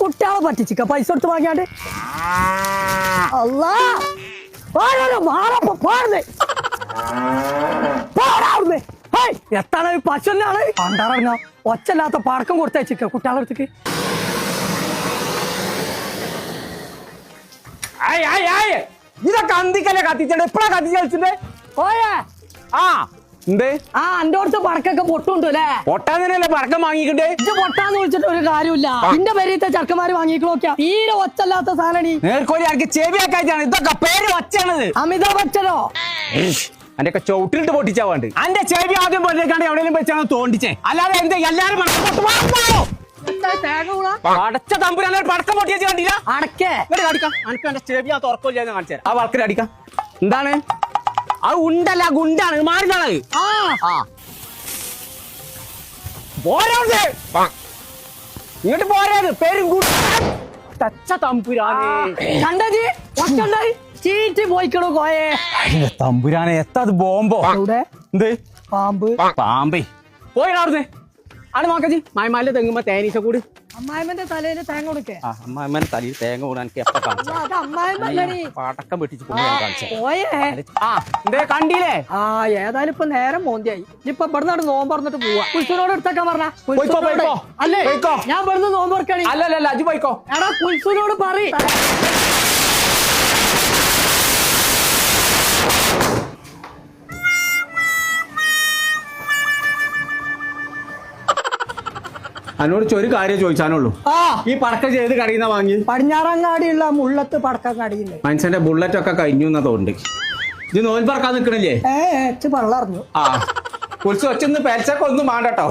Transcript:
കുട്ടികളെ പറ്റിച്ചിക്ക പൈസ കൊടുത്ത് വാങ്ങിയാണ്ട്. അല്ലാ മാറപ്പോ പോടുന്നേ. പോടാവുന്നേ ഹേയ് എത്താണ് പശുവിനാണ് പണ്ടാറങ്ങ ഒച്ചല്ലാത്ത പടക്കം കൊടുത്തയച്ചിക്ക കുട്ടികളെ അടുത്തേക്ക്. ഇതൊക്കെ അന്തിക്കല്ലേ കത്തിച്ചത്? എപ്പോഴാ കത്തിച്ച് ഓയേ ആ. എന്ത്? ആ എന്റെ അടുത്ത് പടക്കൊക്കെ പൊട്ടുണ്ട് അല്ലേ? പൊട്ടാന്നല്ലേ പടക്കം വാങ്ങിക്കണ്ടേ? ഇത് പൊട്ടാന്ന് വിളിച്ചിട്ട് ഒരു കാര്യമില്ല. എന്റെ പേരീത്തെ ചെറുക്കന്മാര് വാങ്ങിക്കണോക്കിയാ തീരെ ഒച്ചല്ലാത്ത സാധനീ നേർക്കോലി ആർക്ക് ചെവിയാക്കായിട്ടാണ്. ഇതൊക്കെ പേര് വച്ചാണത് അമിതാഭ് ബച്ചനോ? അന്റെ ഒക്കെ ചവിട്ടിലിട്ട് പൊട്ടിച്ചാ വേണ്ട. അന്റെ ചെവി ആദ്യം പൊട്ടിക്കാണ്ട് എവിടെയെങ്കിലും വെച്ചാണ് തോണ്ടിച്ചേ. അല്ലാതെ എന്ത് എല്ലാരും പടക്കം പൊട്ട് വാങ്ങോ. അടച്ച തമ്പുരാനെ പടക്കം പൊട്ടിയാ കണ്ടില്ല? അടക്കേ ഇങ്ങോട്ട് കാണിക്കാം. അനക്ക് എന്റെ ചെവി ആ തുറക്കില്ല കാണിച്ചു ആ വളക്കിൽ അടിക്കാം. എന്താണ്? അത് ഉണ്ടല്ല ഗുണ്ടാണ്. മാറിനാണ് ആ ആ. ഇങ്ങോട്ട് പോരാത് പേരും തച്ച തമ്പുരാനെ. കണ്ടജി ഒച്ചുണ്ടായി ചീറ്റി പോയിക്കണു കോയേ. തമ്പുരാനെ എത്താത് ബോംബോ? എന്ത്? പാമ്പ്. പാമ്പേ. പോയി അവിടുന്ന്. ആണ് നോക്കജി മായമാലിന്റെ തെങ്ങുമ്പോ തേനീച്ച കൂട്. അമ്മായിമ്മന്റെ തലയിൽ തേങ്ങ കൊടുക്കേ. ആ അമ്മാമ്മന്റെ തലയിൽ തേങ്ങ കൂടാൻ എനിക്ക് എപ്പ കാണിച്ചു? അത് അമ്മായിമ്മല്ലടി പടക്കം വെട്ടിച്ച് കൊണ്ട് ഞാൻ കാണിച്ചു. പോയേ. ആ എന്തേ കണ്ടില്ലേ? ആ ഏതായാലും ഇപ്പൊ നേരം മോന്തിയായി. ഇപ്പൊ ഇവിടെ നിന്ന് നോമ്പ് പറഞ്ഞിട്ട് പോവാ. കുൽസുനോട് എടുത്തൊക്കെ പറഞ്ഞോ. അല്ലേ. ഞാൻ നിന്ന് നോമ്പ് തുറക്കണി. അല്ലല്ല അജി പോയിക്കോ. എടാ കുൽസുനോട് പറ എന്നോട് ഒരു കാര്യം ചോദിച്ചാനുള്ളൂ. ആ. ഈ പടക്കം ചെയ്ത് കടിയുന്ന വാങ്ങി പടിഞ്ഞാറങ്ങാടിയുള്ള മുള്ളത്ത് പടക്കം കടിയില്ലേ മനുഷ്യന്റെ ബുള്ളറ്റ് ഒക്കെ കഴിഞ്ഞു എന്നാ തോന്നുന്നുണ്ട്. ഇത് നോൽ പറക്കാൻ നിക്കണില്ലേ? ഏ ഏച്ച് പള്ളറിഞ്ഞു ആ. കുറിച്ച് ഒച്ചൊന്ന് പേച്ചൊക്കെ ഒന്നും വേണ്ടട്ടോ